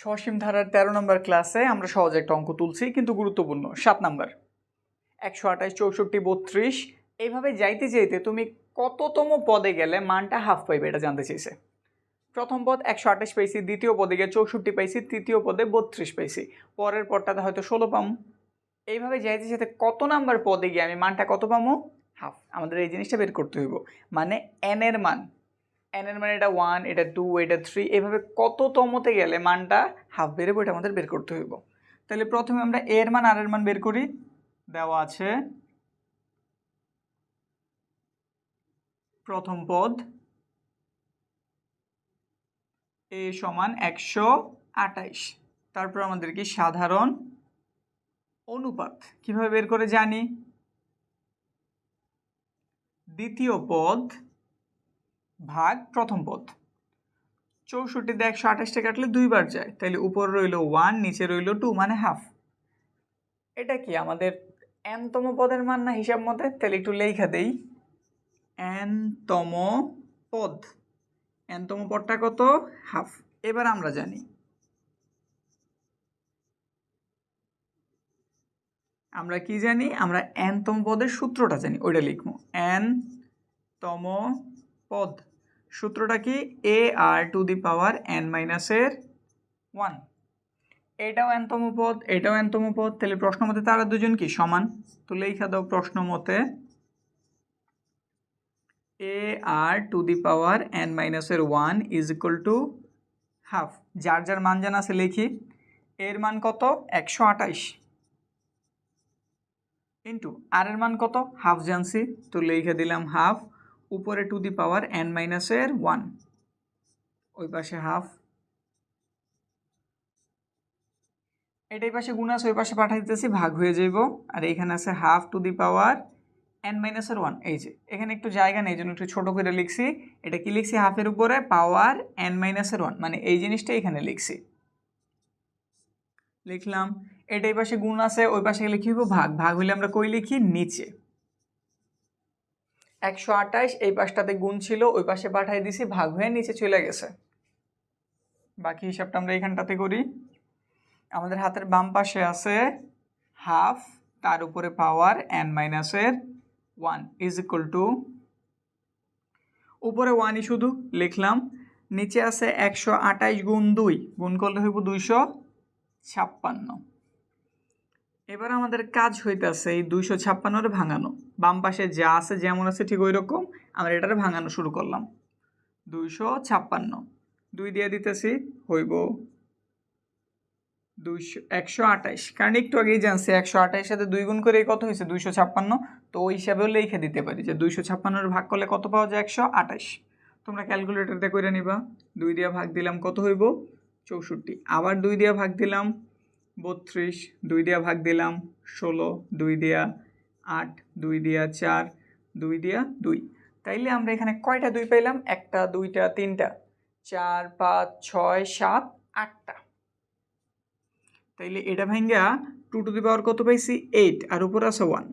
সসীম ধারার তেরো নম্বর ক্লাসে আমরা সহজে একটা অঙ্ক তুলছি, কিন্তু গুরুত্বপূর্ণ। সাত নাম্বার। একশো আঠাশ, চৌষট্টি, বত্রিশ, এইভাবে যাইতে যাইতে তুমি কততম পদে গেলে মানটা হাফ পাইবে এটা জানতে চাইছে। প্রথম পদ একশো আঠাশ পাইছি, দ্বিতীয় পদে গিয়ে চৌষট্টি পাইছি, তৃতীয় পদে বত্রিশ পাইছি। পরের পদটাতে হয়তো ষোলো পাম। এইভাবে যাইতে যাইতে কত নাম্বার পদে গিয়ে আমি মানটা কত পামো? হাফ আমাদের এই জিনিসটা বের করতে হইব। মানে এন এর মান। এন এর মানে এটা ওয়ান এটা টু এটা থ্রি এভাবে কততমতে গেলে মানটা হাফ বেরোবো এটা আমাদের বের করতে হইব। তাহলে প্রথমে আমরা এর মান আর এর মান বের করি। দেওয়া আছে প্রথম পদ এ সমান একশো আটাইশ তারপর আমাদের কি সাধারণ অনুপাত। কীভাবে বের করে জানি? দ্বিতীয় পদ ভাগ প্রথম পদ। চৌষট্টিতে একশো আঠাশটা কাটলে দুইবার যায় তাহলে উপর রইল ওয়ান নিচে রইল টু মানে হাফ এটা কি আমাদের এনতম পদের মান না হিসাব মতে? তাহলে একটু লেখা দেই। এনতম পদ। এনতম পদটা কত? হাফ এবার আমরা জানি। আমরা কি জানি? আমরা এনতম পদের সূত্রটা জানি, ওইটা লিখব। এন তম পদ। সূত্রটা কি? A r to the power n মাইনাসের ওয়ান এটাও এনতম পদ এটাও এনতম পদ তাহলে প্রশ্ন মতে তারা দুজন কি? সমান। তো লেখা দাও প্রশ্ন মতে a r to the power n মাইনাসের one is equal to half যার যার মান জানা আছে লিখি। এর মান কত? একশো আঠাইশ। ইন্টু আর এর মান কত? হাফ জানছি। তো লিখে দিলাম হাফ। উপরে টু দি পাওয়ার এন মাইনাসের ওয়ান ওই পাশে হাফ এটাই পাশে গুণ আছে, ওই পাশে পাঠাই দিতেছি, ভাগ হয়ে যাইব। আর এইখানে আছে half to the power n মাইনাসের ওয়ান এই যে, এখানে একটু জায়গা নেই জন্য একটু ছোটো করে লিখছি। এটা কি লিখছি? হাফের উপরে পাওয়ার এন মাইনাসের ওয়ান মানে এই জিনিসটা এখানে লিখছি। লিখলাম। এটাই পাশে গুণ আছে, ওই পাশে হইব? ভাগ। ভাগ হইলে আমরা কই লিখি? নিচে। একশো আঠাশ, এই পাশটাতে গুণ ছিল, ওই পাশে পাঠাই দিছি, ভাগ হয়ে নিচে চলে গেছে। বাকি হিসাবটা আমরা এখানটাতে করি। আমাদের হাতের বাম পাশে আছে হাফ, তার উপরে পাওয়ার এন মাইনাসের ওয়ান ইজ ইকুয়াল টু উপরে ওয়ানই শুধু লিখলাম, নিচে আছে একশো আঠাইশ গুণ দুই, গুণ করলে হইব দুইশো ছাপ্পান্ন। এবার আমাদের কাজ হইতেছে এই দুইশো ছাপ্পান্নর ভাঙানো। বাম পাশে যা আছে যেমন আছে ঠিক ওই রকম আমরা এটার ভাঙানো শুরু করলাম। দুইশো ছাপ্পান্ন। দুই দিয়ে দিতেছি, হইব দুইশো, একশো আঠাইশ। কারণ একটু আগেই জানছি, একশো আঠাইশ সাথে দুই গুণ করে কত হয়েছে? দুইশো ছাপ্পান্ন। তো ওই হিসাবেও লিখে দিতে পারি যে দুইশো ছাপ্পান্নর ভাগ করলে কত পাওয়া যায়? একশো আঠাইশ। তোমরা ক্যালকুলেটরতে করে নিবা। দুই দিয়ে ভাগ দিলাম কত হইব? চৌষট্টি। আবার দুই দিয়ে ভাগ দিলাম বত্রিশ, দুই দিয়া ভাগ দিলাম ষোলো, দুই দিয়া আট, দুই দিয়া চার, দুই দিয়া দুই। তাইলে আমরা এখানে কয়টা দুই পাইলাম? একটা, দুইটা, তিনটা। চার, পাঁচ, ছয়, সাত, আটটা। তাইলে এটা ভাঙ্গা টু টু দি পাওয়ার কত পাইছি? এইট, আর উপর আছে ওয়ান।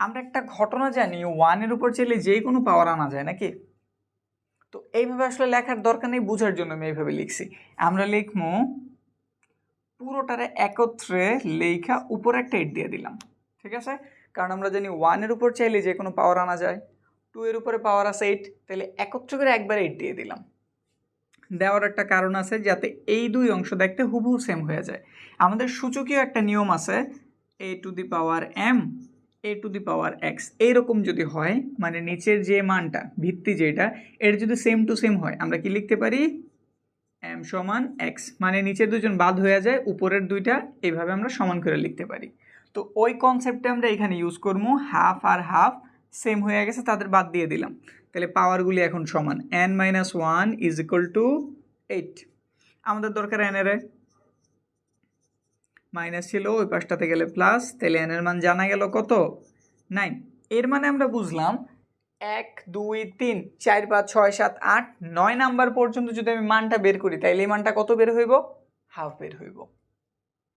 আমরা একটা ঘটনা জানি, ওয়ানের উপর চাইলে যে কোনো পাওয়ার আনা যায়, নাকি? তো এইভাবে আসলে লেখার দরকার নেই, বোঝার জন্য আমি এইভাবে লিখছি। আমরা লিখব পুরোটারে একত্রে লেখা উপরে একটা এইট দিয়ে দিলাম, ঠিক আছে? কারণ আমরা জানি ওয়ানের উপর চাইলে যে কোনো পাওয়ার আনা যায়। টু এর উপরে পাওয়ার আছে এইট তাহলে একত্র করে একবার এইট দিয়ে দিলাম। দেওয়ার একটা কারণ আছে যাতে এই দুই অংশ দেখতে হুবহু সেম হয়ে যায়। আমাদের সূচকীয় একটা নিয়ম আছে a to the power m a to the power x এইরকম যদি হয় মানে নিচের যে মানটা, ভিত্তি যেটা, এর যদি সেম টু সেম হয়, আমরা কি লিখতে পারি? এম সমান এক্স মানে নিচের দুজন বাদ হয়ে যায়, উপরের দুইটা এইভাবে আমরা সমান করে লিখতে পারি। তো ওই কনসেপ্টে আমরা এখানে ইউজ করব হাফ আর হাফ সেম হয়ে গেছে, তাদের বাদ দিয়ে দিলাম। তাহলে পাওয়ারগুলি এখন সমান। N minus one is equal to eight আমাদের দরকার এনের মাইনাস ছিল, ওই পাশটাতে গেলে প্লাস তাহলে এনের মান জানা গেল কত? নাইন এর মানে আমরা বুঝলাম এক, দুই, তিন, চার, পাঁচ, ছয়, সাত, আট, নয় নাম্বার পর্যন্ত যদি আমি মানটা বের করি, তাইলে এই মানটা কত বের হইব? হাফ বের হইব।